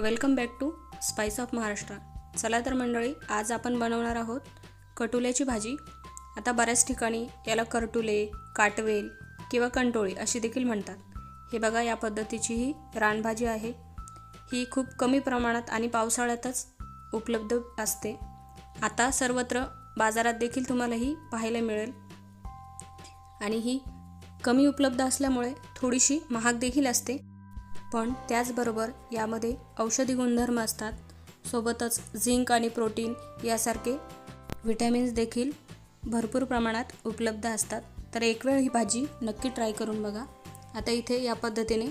Welcome back to spice of Maharashtra. चला तर मंडळी आज आपण बनवणार आहोत कटुल्याची भाजी. आता बऱ्याच ठिकाणी याला करटुले काटवेल किंवा कंटोळी अशी देखील म्हणतात. हे बघा या पद्धतीची ही रानभाजी आहे. ही खूप कमी प्रमाणात आणि पावसाळ्यातच उपलब्ध असते. आता सर्वत्र बाजारात देखील तुम्हाला ही पाहायला मिळेल. आणि ही कमी उपलब्ध असल्यामुळे थोडीशी महाग देखील असते. पण त्याचबरोबर यामध्ये औषधी गुणधर्म असतात. सोबतच झिंक आणि प्रोटीन यासारखे व्हिटॅमिन्स देखील भरपूर प्रमाणात उपलब्ध असतात. तर एक वेळ ही भाजी नक्की ट्राय करून बघा. आता इथे या पद्धतीने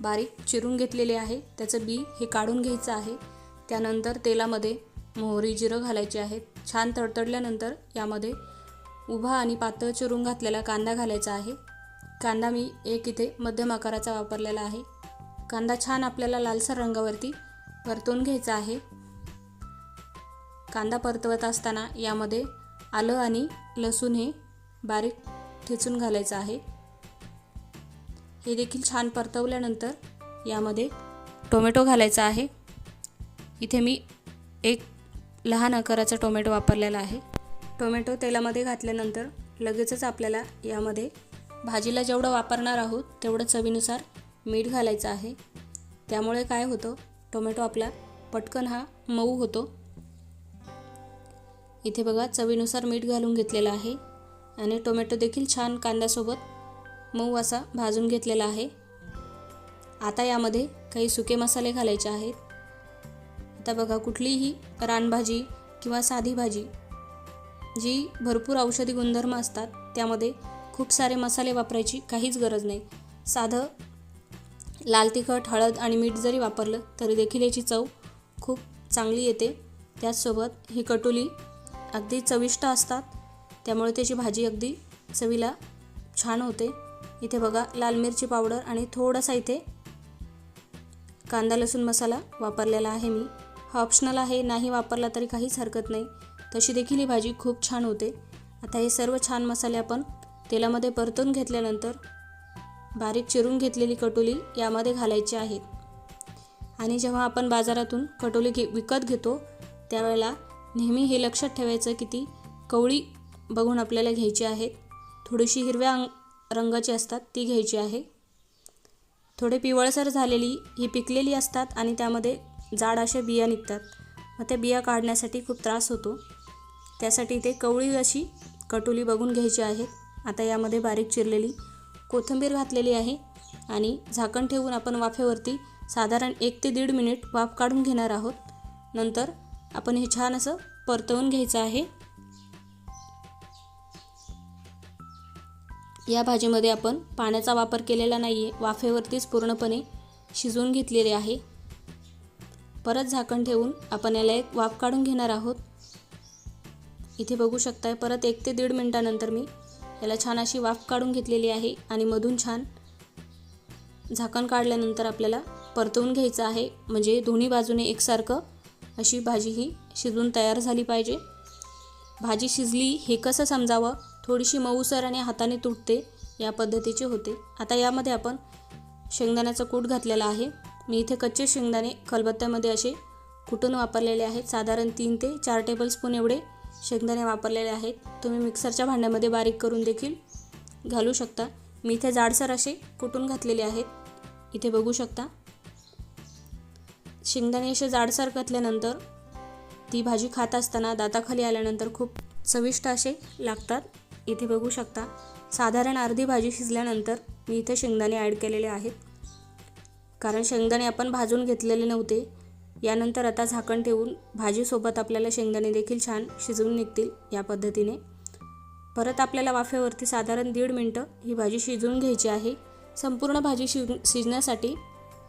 बारीक चिरून घेतलेले आहे. त्याचं बी हे काढून घ्यायचं आहे. त्यानंतर तेलामध्ये मोहरी जिरं घालायचे आहेत छान तडतडल्यानंतर यामध्ये उभा आणि पातळ चिरून घातलेला कांदा घालायचा आहे. कांदा मी एक इथे मध्यम आकाराचा वापरलेला आहे. कांदा छान आपल्याला लालसर रंगावरती परतून घ्यायचा आहे. कांदा परतवत असताना यामध्ये आलं आणि लसूण हे बारीक ठेचून घालायचं आहे. हे देखील छान परतवल्यानंतर यामध्ये टोमॅटो घालायचा आहे. इथे मी एक लहान आकाराचा टोमॅटो वापरलेला आहे. टोमॅटो तेलामध्ये घातल्यानंतर लगेचच आपल्याला यामध्ये भाजीला जेवढं वापरणार आहोत तेवढं चवीनुसार मीठ घालायचं आहे. त्यामुळे काय होतं? टोमॅटो आपला पटकन हा मऊ होतो. इथे बघा चवीनुसार मीठ घालून घेतलेलं आहे. आणि टोमॅटो देखील छान कांद्यासोबत मऊ असा भाजून घेतलेला आहे. आता यामध्ये काही सुके मसाले घालायचे आहेत. आता बघा कुठलीही रानभाजी किंवा साधी भाजी जी भरपूर औषधी गुणधर्म असतात त्यामध्ये खूप सारे मसाले वापरायची काहीच गरज नाही. साधं लाल तिखट हळद आणि मीठ जरी वापरलं तरी देखील याची चव खूप चांगली येते. त्याचसोबत ही कटुली अगदी चविष्ट असतात. त्यामुळे त्याची भाजी अगदी चवीला छान होते. इथे बघा लाल मिरची पावडर आणि थोडासा इथे कांदा लसूण मसाला वापरलेला आहे मी. हा ऑप्शनल आहे नाही वापरला तरी काहीच हरकत नाही. तशी देखील ही भाजी खूप छान होते. आता हे सर्व छान मसाले आपण तेलामध्ये परतून घेतल्यानंतर बारीक चिरून घेतलेली कटोली यामध्ये घालायची आहेत आणि जेव्हा आपण बाजारातून कटोली घे विकत घेतो त्यावेळेला नेहमी हे लक्षात ठेवायचं की ती कवळी बघून आपल्याला घ्यायची आहेत थोडीशी हिरव्या रंगाची असतात ती घ्यायची आहे. थोडे पिवळसर झालेली ही पिकलेली असतात आणि त्यामध्ये जाड अशा बिया निघतात. मग त्या बिया काढण्यासाठी खूप त्रास होतो. त्यासाठी ते कवळी अशी कटोली बघून घ्यायची आहे. आता यामध्ये बारीक चिरलेली कोथिंबीर घातलेली आहे आणि झाकण ठेवून आपण वाफेवरती साधारण एक ते दीड मिनिट वाफ काढून घेणार आहोत. नंतर आपण हे छान असं परतवून घ्यायचं आहे. या भाजीमध्ये आपण पाण्याचा वापर केलेला नाही आहे वाफेवरतीच पूर्णपणे शिजवून घेतलेले आहे. परत झाकण ठेवून आपण याला एक वाफ काढून घेणार आहोत. इथे बघू शकताय परत एक ते दीड मिनटानंतर मी याला छान अशी वाफ काढून घेतलेली आहे आणि मधून छान झाकण काढल्यानंतर आपल्याला परतवून घ्यायचं आहे. म्हणजे दोन्ही बाजूने एकसारखं अशी भाजी ही शिजून तयार झाली पाहिजे. भाजी शिजली हे कसं समजावं? थोडीशी मऊसर आणि हाताने तुटते या पद्धतीचे होते. आता यामध्ये आपण शेंगदाण्याचा कूट घातलेला आहे. मी इथे कच्चे शेंगदाणे खलबत्त्यामध्ये असे कुटून वापरलेले आहेत. साधारण तीन ते चार टेबलस्पून एवढे शेंगदाणे वापरलेले आहेत. तुम्ही मिक्सरच्या भांड्यामध्ये बारीक करून देखील घालू शकता. मी इथे जाडसर असे कुटून घातलेले आहेत. इथे बघू शकता. शेंगदाणे असे जाडसर घातल्यानंतर ती भाजी खात असताना दाताखाली आल्यानंतर खूप चविष्ट असे लागतात. इथे बघू शकता. साधारण अर्धी भाजी शिजल्यानंतर मी इथे शेंगदाणे ॲड केलेले आहेत. कारण शेंगदाणे आपण भाजून घेतलेले नव्हते. यानंतर आता झाकण ठेवून भाजीसोबत आपल्याला शेंगदाणे देखील छान शिजवून निघतील या पद्धतीने. परत आपल्याला वाफेवरती साधारण दीड मिनटं ही भाजी शिजवून घ्यायची आहे. संपूर्ण भाजी शिज शिजण्यासाठी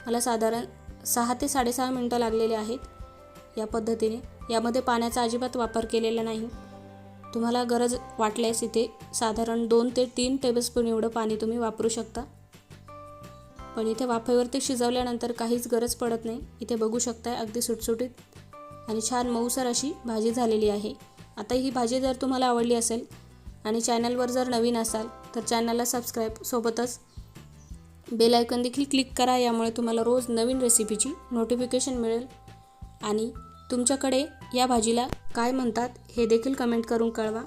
मला साधारण सहा ते साडेसहा मिनटं लागलेले आहेत या पद्धतीने. यामध्ये पाण्याचा अजिबात वापर केलेला नाही. तुम्हाला गरज वाटल्यास इथे साधारण दोन ते तीन टेबलस्पून एवढं पाणी तुम्ही वापरू शकता. पण इथे वाफेवरती शिजवल्यानंतर काहीच गरज पडत नाही. इथे बघू शकताय अगदी सुटसुटीत आणि छान मऊसर अशी भाजी झालेली आहे. आता ही भाजी जर तुम्हाला आवडली असेल आणि चॅनलवर जर नवीन असाल तर चॅनलला सबस्क्राईब सोबतच बेल आयकन देखील क्लिक करा. यामुळे तुम्हाला रोज नवीन रेसिपीची नोटिफिकेशन मिळेल. आणि तुमच्याकडे या भाजीला काय म्हणतात हे देखील कमेंट करून कळवा.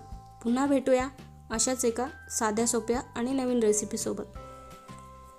पुन्हा भेटूया अशाच एका साध्या सोप्या आणि नवीन रेसिपीसोबत.